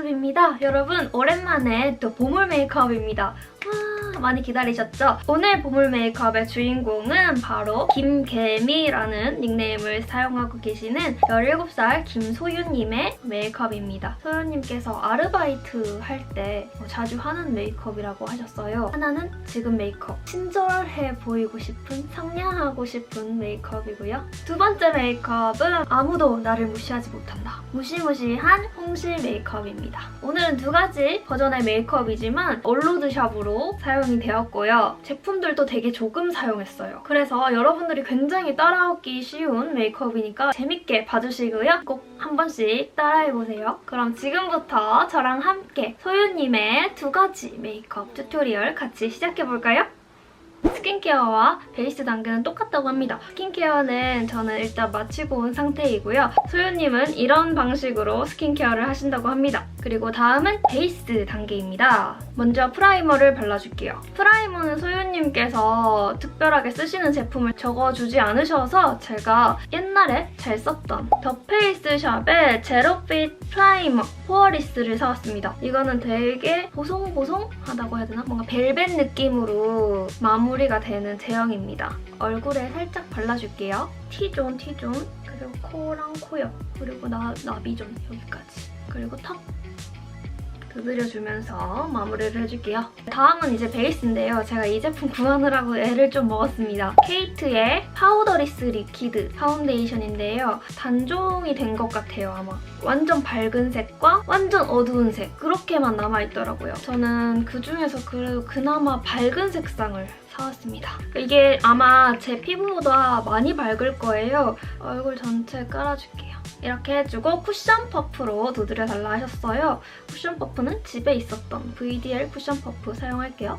모습입니다. 여러분 오랜만에 또 보물 메이크업입니다. 와 많이 기다리셨죠? 오늘 보물 메이크업의 주인공은 바로 김개미라는 닉네임을 사용하고 계시는 17살 김소윤님의 메이크업입니다. 소윤님께서 아르바이트 할 때 자주 하는 메이크업이라고 하셨어요. 하나는 지금 메이크업. 친절해 보이고 싶은, 상냥하고 싶은 메이크업이고요. 두 번째 메이크업은 아무도 나를 무시하지 못한다. 무시무시한 홍실 메이크업입니다. 오늘은 두 가지 버전의 메이크업이지만 얼로드 샵으로 사용 이 되었고요. 제품들도 되게 조금 사용했어요. 그래서 여러분들이 굉장히 따라하기 쉬운 메이크업이니까 재밌게 봐주시고요. 꼭 한 번씩 따라해보세요. 그럼 지금부터 저랑 함께 소유님의 두 가지 메이크업 튜토리얼 같이 시작해볼까요? 스킨케어와 베이스 단계는 똑같다고 합니다. 스킨케어는 저는 일단 마치고 온 상태이고요. 소유님은 이런 방식으로 스킨케어를 하신다고 합니다. 그리고 다음은 베이스 단계입니다. 먼저 프라이머를 발라줄게요. 프라이머는 소유님께서 특별하게 쓰시는 제품을 적어주지 않으셔서 제가 옛날에 잘 썼던 더 페이스 샵의 제로핏 프라이머 포어리스를 사왔습니다. 이거는 되게 보송보송하다고 해야 되나? 뭔가 벨벳 느낌으로 마무리가 되는 제형입니다. 얼굴에 살짝 발라줄게요. T존, T존, 그리고 코랑 코옆, 그리고 나, 나비존 여기까지. 그리고 턱 두드려주면서 마무리를 해줄게요. 다음은 이제 베이스인데요. 제가 이 제품 구하느라고 애를 좀 먹었습니다. 케이트의 파우더리스 리퀴드 파운데이션인데요. 단종이 된 것 같아요, 아마. 완전 밝은 색과 완전 어두운 색 그렇게만 남아있더라고요. 저는 그중에서 그래도 그나마 밝은 색상을 사왔습니다. 이게 아마 제 피부보다 많이 밝을 거예요. 얼굴 전체 깔아줄게요. 이렇게 해주고 쿠션 퍼프로 두드려달라 하셨어요. 쿠션 퍼프는 집에 있었던 VDL 쿠션 퍼프 사용할게요.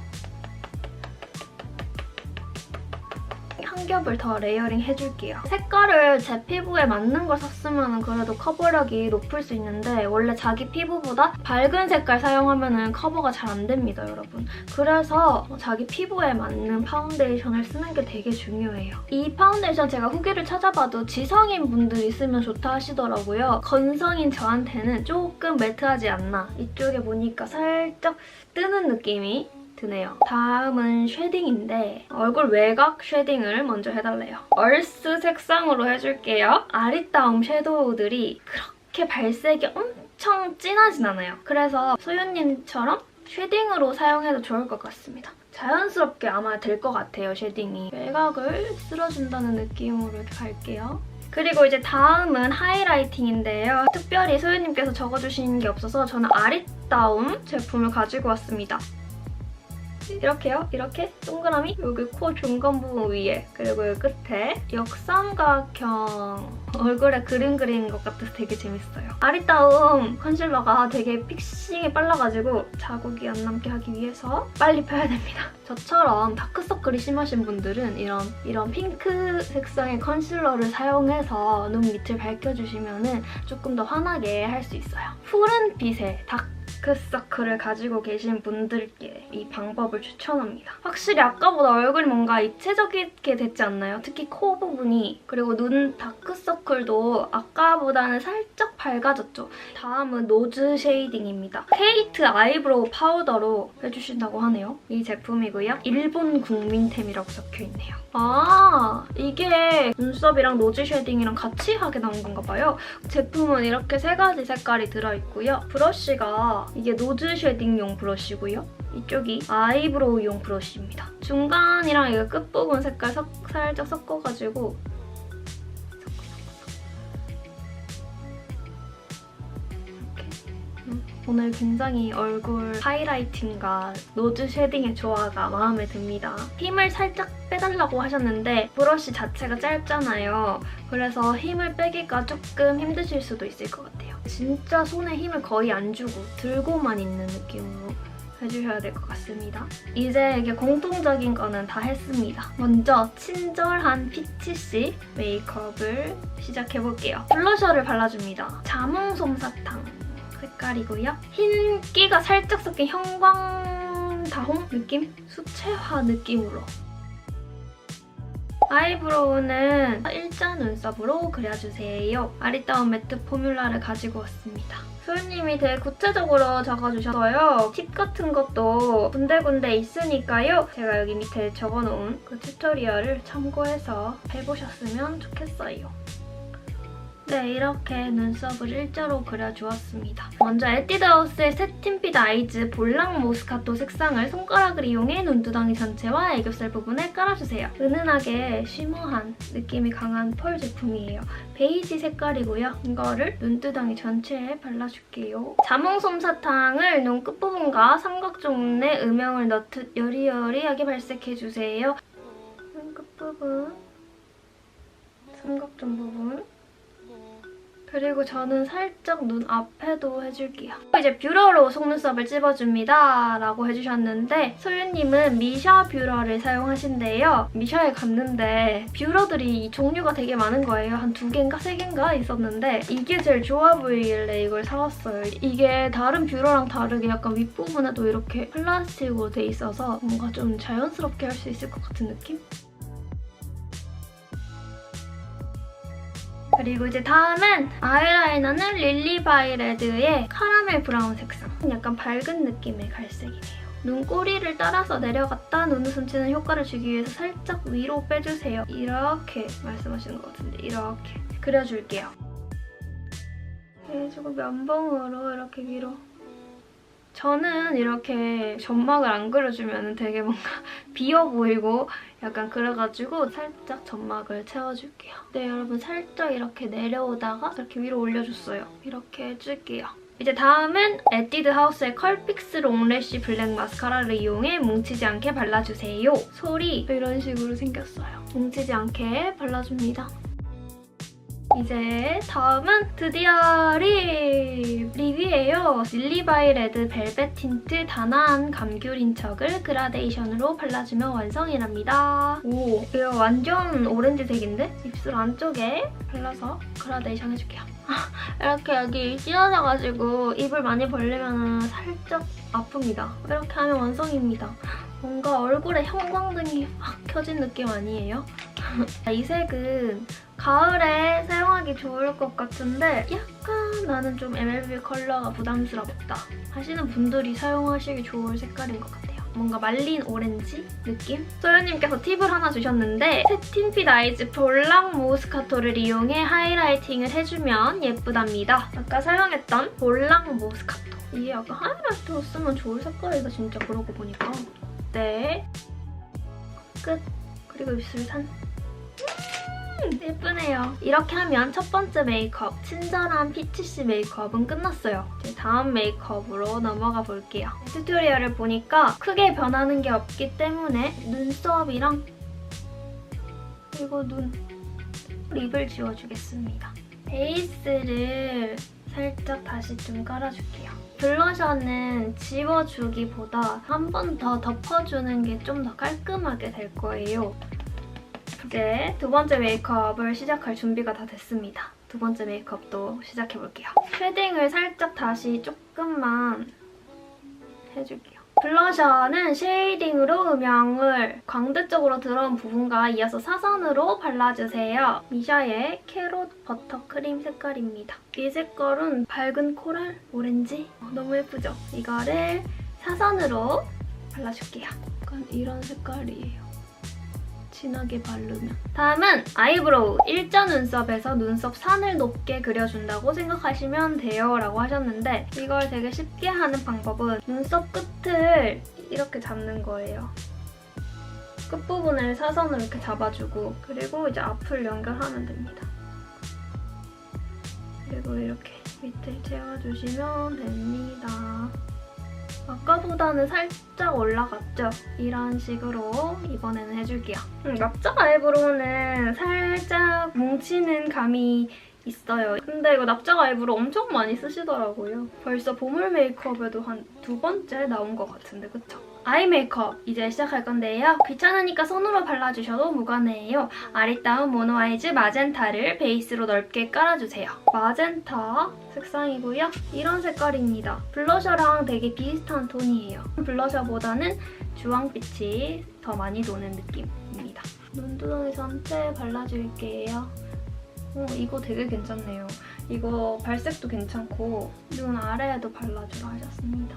한 겹을 더 레이어링 해줄게요. 색깔을 제 피부에 맞는 걸 샀으면 그래도 커버력이 높을 수 있는데 원래 자기 피부보다 밝은 색깔 사용하면 커버가 잘 안 됩니다, 여러분. 그래서 자기 피부에 맞는 파운데이션을 쓰는 게 되게 중요해요. 이 파운데이션 제가 후기를 찾아봐도 지성인 분들이 쓰면 좋다 하시더라고요. 건성인 저한테는 조금 매트하지 않나. 이쪽에 보니까 살짝 뜨는 느낌이 드네요. 다음은 쉐딩인데 얼굴 외곽 쉐딩을 먼저 해달래요. 얼스 색상으로 해줄게요. 아리따움 섀도우들이 그렇게 발색이 엄청 진하진 않아요. 그래서 소윤님처럼 쉐딩으로 사용해도 좋을 것 같습니다. 자연스럽게 아마 될 것 같아요, 쉐딩이. 외곽을 쓸어준다는 느낌으로 이렇게 갈게요. 그리고 이제 다음은 하이라이팅인데요. 특별히 소유님께서 적어주신 게 없어서 저는 아리따움 제품을 가지고 왔습니다. 이렇게요. 이렇게 동그라미 여기 코 중간 부분 위에 그리고 여기 끝에 역삼각형 얼굴에 그림 그리는 것 같아서 되게 재밌어요. 아리따움 컨실러가 되게 픽싱이 빨라가지고 자국이 안 남게 하기 위해서 빨리 펴야 됩니다. 저처럼 다크서클이 심하신 분들은 이런 이런 핑크 색상의 컨실러를 사용해서 눈 밑을 밝혀주시면 조금 더 환하게 할 수 있어요. 푸른 빛의 다크 다크서클을 가지고 계신 분들께 이 방법을 추천합니다. 확실히 아까보다 얼굴이 뭔가 입체적이게 됐지 않나요? 특히 코 부분이 그리고 눈 다크서클도 아까보다는 살짝 밝아졌죠. 다음은 노즈 쉐이딩입니다. 케이트 아이브로우 파우더로 해주신다고 하네요. 이 제품이고요. 일본 국민템이라고 적혀있네요. 아 이게 눈썹이랑 노즈 쉐딩이랑 같이 하게 나온 건가 봐요. 제품은 이렇게 세 가지 색깔이 들어있고요. 브러쉬가 이게 노즈 쉐딩용 브러쉬고요. 이쪽이 아이브로우용 브러쉬입니다. 중간이랑 이거 끝부분 색깔 섞, 살짝 섞어가지고 오늘 굉장히 얼굴 하이라이팅과 노즈 쉐딩의 조화가 마음에 듭니다. 힘을 살짝 빼달라고 하셨는데 브러쉬 자체가 짧잖아요. 그래서 힘을 빼기가 조금 힘드실 수도 있을 것 같아요. 진짜 손에 힘을 거의 안 주고 들고만 있는 느낌으로 해주셔야 될 것 같습니다. 이제 이게 공통적인 거는 다 했습니다. 먼저 친절한 피치씨 메이크업을 시작해볼게요. 블러셔를 발라줍니다. 자몽솜사탕 색깔이고요. 흰기가 살짝 섞인 형광 다홍 느낌? 수채화 느낌으로 아이브로우는 일자 눈썹으로 그려주세요. 아리따운 매트 포뮬라를 가지고 왔습니다. 소유님이 되게 구체적으로 적어주셔서요. 팁 같은 것도 군데군데 있으니까요. 제가 여기 밑에 적어놓은 그 튜토리얼을 참고해서 해보셨으면 좋겠어요. 네, 이렇게 눈썹을 일자로 그려주었습니다. 먼저 에뛰드하우스의 세틴핏 아이즈 볼랑 모스카토 색상을 손가락을 이용해 눈두덩이 전체와 애교살 부분에 깔아주세요. 은은하게 쉬머한 느낌이 강한 펄 제품이에요. 베이지 색깔이고요. 이거를 눈두덩이 전체에 발라줄게요. 자몽솜 사탕을 눈 끝부분과 삼각존에 음영을 넣듯 여리여리하게 발색해주세요. 눈 끝부분, 삼각존 부분, 그리고 저는 살짝 눈 앞에도 해줄게요. 이제 뷰러로 속눈썹을 찝어줍니다. 라고 해주셨는데 소유님은 미샤 뷰러를 사용하신대요. 미샤에 갔는데 뷰러들이 종류가 되게 많은 거예요. 한 두 개인가 세 개인가 있었는데 이게 제일 좋아 보이길래 이걸 사왔어요. 이게 다른 뷰러랑 다르게 약간 윗부분에도 이렇게 플라스틱으로 돼 있어서 뭔가 좀 자연스럽게 할 수 있을 것 같은 느낌? 그리고 이제 다음은 아이라이너는 릴리바이 레드의 카라멜 브라운 색상. 약간 밝은 느낌의 갈색이네요. 눈꼬리를 따라서 내려갔다 눈웃음 치는 효과를 주기 위해서 살짝 위로 빼주세요. 이렇게 말씀하시는 것 같은데 이렇게 그려줄게요. 해주고 면봉으로 이렇게 위로 저는 이렇게 점막을 안 그려주면 되게 뭔가 비어 보이고 약간 그래가지고 살짝 점막을 채워줄게요. 네, 여러분 살짝 이렇게 내려오다가 이렇게 위로 올려줬어요. 이렇게 해줄게요. 이제 다음은 에뛰드 하우스의 컬픽스 롱래쉬 블랙 마스카라를 이용해 뭉치지 않게 발라주세요. 솔이 이런 식으로 생겼어요. 뭉치지 않게 발라줍니다. 이제 다음은 드디어 립! 립이에요. 릴리바이 레드 벨벳 틴트 단아한 감귤 인 척을 그라데이션으로 발라주면 완성이랍니다. 오, 이거 완전 오렌지색인데? 입술 안쪽에 발라서 그라데이션 해줄게요. 이렇게 여기 찢어져가지고 입을 많이 벌리면 살짝 아픕니다. 이렇게 하면 완성입니다. 뭔가 얼굴에 형광등이 확 켜진 느낌 아니에요? 이 색은 가을에 사용하기 좋을 것 같은데 약간 나는 좀 MLB 컬러가 부담스럽다 하시는 분들이 사용하시기 좋을 색깔인 것 같아요. 뭔가 말린 오렌지 느낌? 소연님께서 팁을 하나 주셨는데 세틴핏 아이즈 볼랑 모스카토를 이용해 하이라이팅을 해주면 예쁘답니다. 아까 사용했던 볼랑 모스카토 이게 약간 하이라이트로 쓰면 좋을 색깔이다 진짜 그러고 보니까 네 끝. 그리고 입술 산 음, 예쁘네요. 이렇게 하면 첫 번째 메이크업, 친절한 피치시 메이크업은 끝났어요. 이제 다음 메이크업으로 넘어가 볼게요. 튜토리얼을 보니까 크게 변하는 게 없기 때문에 눈썹이랑 그리고 눈, 립을 지워주겠습니다. 베이스를 살짝 다시 좀 깔아줄게요. 블러셔는 지워주기보다 한 번 더 덮어주는 게 좀 더 깔끔하게 될 거예요. 이제 두 번째 메이크업을 시작할 준비가 다 됐습니다. 두 번째 메이크업도 시작해볼게요. 쉐딩을 살짝 다시 조금만 해줄게요. 블러셔는 쉐이딩으로 음영을 광대 쪽으로 들어온 부분과 이어서 사선으로 발라주세요. 미샤의 캐롯 버터 크림 색깔입니다. 이 색깔은 밝은 코랄 오렌지 어, 너무 예쁘죠? 이거를 사선으로 발라줄게요. 약간 이런 색깔이에요. 진하게 바르면. 다음은 아이브로우. 일자 눈썹에서 눈썹 산을 높게 그려준다고 생각하시면 돼요 라고 하셨는데 이걸 되게 쉽게 하는 방법은 눈썹 끝을 이렇게 잡는 거예요. 끝부분을 사선으로 이렇게 잡아주고 그리고 이제 앞을 연결하면 됩니다. 그리고 이렇게 밑을 채워주시면 됩니다. 아까보다는 살짝 올라갔죠? 이런 식으로 이번에는 해줄게요. 음, 납작 아이브로우는 살짝 뭉치는 감이 있어요. 근데 이거 납작 아이브로우 엄청 많이 쓰시더라고요. 벌써 보물 메이크업에도 한 두 번째 나온 것 같은데 그쵸? 아이 메이크업 이제 시작할 건데요. 귀찮으니까 손으로 발라주셔도 무관해요. 아리따운 모노 아이즈 마젠타를 베이스로 넓게 깔아주세요. 마젠타 색상이고요. 이런 색깔입니다. 블러셔랑 되게 비슷한 톤이에요. 블러셔보다는 주황빛이 더 많이 도는 느낌입니다. 눈두덩이 전체에 발라줄게요. 어, 이거 되게 괜찮네요. 이거 발색도 괜찮고 눈 아래에도 발라주라 하셨습니다.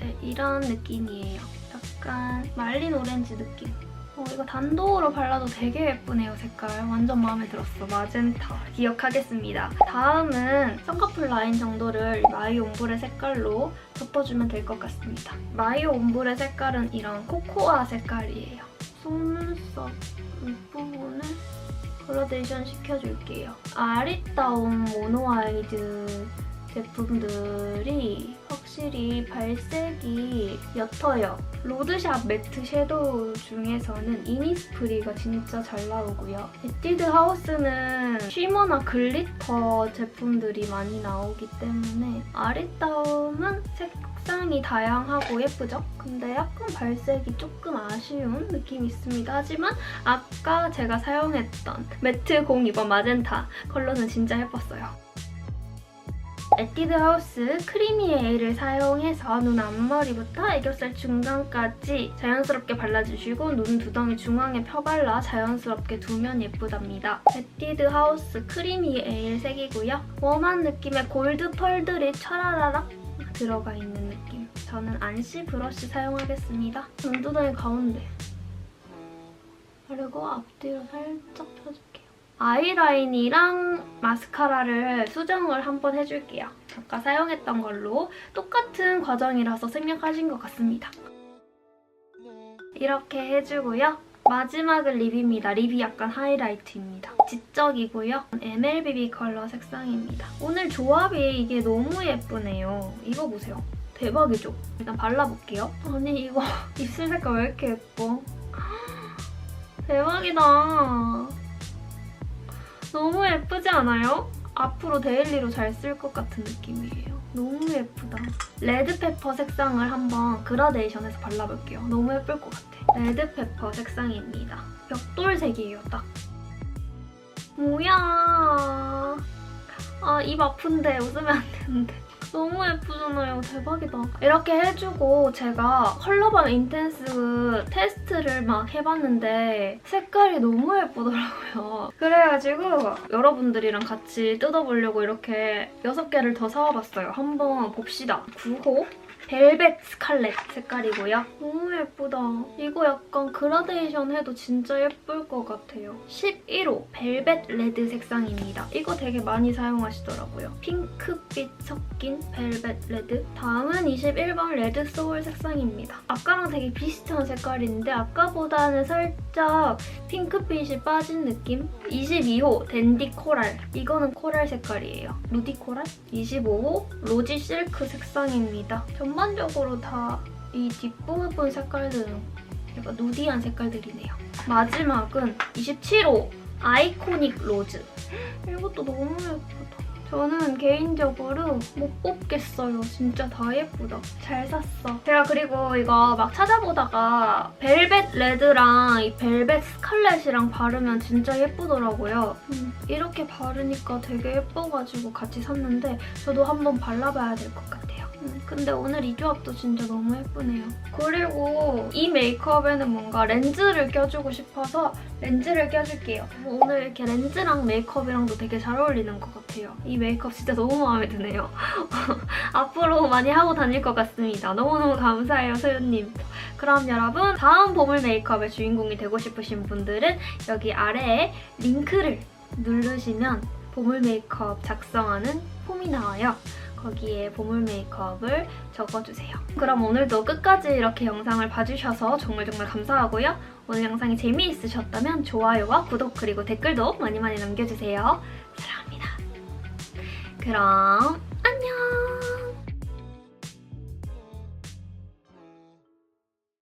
네, 이런 느낌이에요. 약간 말린 오렌지 느낌. 어, 이거 단독으로 발라도 되게 예쁘네요, 색깔. 완전 마음에 들었어. 마젠타. 기억하겠습니다. 다음은 쌍꺼풀 라인 정도를 마이 옴브레 색깔로 덮어주면 될 것 같습니다. 마이 옴브레 색깔은 이런 코코아 색깔이에요. 속눈썹 윗부분을 그라데이션 시켜줄게요. 아리따움 모노아이드 제품들이 확실히 발색이 옅어요. 로드샵 매트 섀도우 중에서는 이니스프리가 진짜 잘 나오고요. 에뛰드 하우스는 쉬머나 글리터 제품들이 많이 나오기 때문에 아리따움은 색상이 다양하고 예쁘죠? 근데 약간 발색이 조금 아쉬운 느낌이 있습니다. 하지만 아까 제가 사용했던 매트 02번 마젠타 컬러는 진짜 예뻤어요. 에뛰드 하우스 크리미 에이를 사용해서 눈 앞머리부터 애교살 중간까지 자연스럽게 발라주시고 눈 두덩이 중앙에 펴발라 자연스럽게 두면 예쁘답니다. 에뛰드 하우스 크리미 에일 색이고요. 웜한 느낌의 골드 펄들이 차라라락 들어가 있는 느낌. 저는 안시 브러쉬 사용하겠습니다. 눈 두덩이 가운데 그리고 앞뒤로 살짝 펴줄게요. 아이라인이랑 마스카라를 수정을 한번 해줄게요. 아까 사용했던 걸로 똑같은 과정이라서 생략하신 것 같습니다. 이렇게 해주고요. 마지막은 립입니다. 립이 약간 하이라이트입니다. 지적이고요. MLBB 컬러 색상입니다. 오늘 조합이 이게 너무 예쁘네요. 이거 보세요. 대박이죠? 일단 발라볼게요. 아니 이거 입술 색깔 왜 이렇게 예뻐? 대박이다. 너무 예쁘지 않아요? 앞으로 데일리로 잘 쓸 것 같은 느낌이에요. 너무 예쁘다. 레드페퍼 색상을 한번 그라데이션해서 발라볼게요. 너무 예쁠 것 같아. 레드페퍼 색상입니다. 벽돌색이에요, 딱. 뭐야. 아, 입 아픈데 웃으면 안 되는데. 너무 예쁘잖아요. 대박이다. 이렇게 해주고 제가 컬러밤 인텐스 테스트를 막 해봤는데 색깔이 너무 예쁘더라고요. 그래가지고 여러분들이랑 같이 뜯어보려고 이렇게 6개를 더 사와봤어요. 한번 봅시다. 9호 벨벳 스칼렛 색깔이고요. 너무 예쁘다. 이거 약간 그라데이션 해도 진짜 예쁠 것 같아요. 11호 벨벳 레드 색상입니다. 이거 되게 많이 사용하시더라고요. 핑크빛 섞인 벨벳 레드. 다음은 21번 레드 소울 색상입니다. 아까랑 되게 비슷한 색깔인데 아까보다는 살짝 핑크빛이 빠진 느낌? 22호 댄디 코랄. 이거는 코랄 색깔이에요. 루디 코랄? 25호 로지 실크 색상입니다. 전 반적으로 다 이 뒷부분 색깔들은 약간 누디한 색깔들이네요. 마지막은 27호 아이코닉 로즈. 이것도 너무 예쁘다. 저는 개인적으로 못 뽑겠어요. 진짜 다 예쁘다. 잘 샀어. 제가 그리고 이거 막 찾아보다가 벨벳 레드랑 이 벨벳 스칼렛이랑 바르면 진짜 예쁘더라고요. 음, 이렇게 바르니까 되게 예뻐가지고 같이 샀는데 저도 한번 발라봐야 될 것 같아요. 음, 근데 오늘 이 조합도 진짜 너무 예쁘네요. 그리고 이 메이크업에는 뭔가 렌즈를 껴주고 싶어서 렌즈를 껴줄게요. 오늘 이렇게 렌즈랑 메이크업이랑도 되게 잘 어울리는 것 같아요. 이 메이크업 진짜 너무 마음에 드네요. 앞으로 많이 하고 다닐 것 같습니다. 너무너무 감사해요, 소연님. 그럼 여러분 다음 보물 메이크업의 주인공이 되고 싶으신 분들은 여기 아래에 링크를 누르시면 보물 메이크업 작성하는 폼이 나와요. 거기에 보물 메이크업을 적어주세요. 그럼 오늘도 끝까지 이렇게 영상을 봐주셔서 정말 정말 감사하고요. 오늘 영상이 재미있으셨다면 좋아요와 구독 그리고 댓글도 많이 많이 남겨주세요. 사랑합니다. 그럼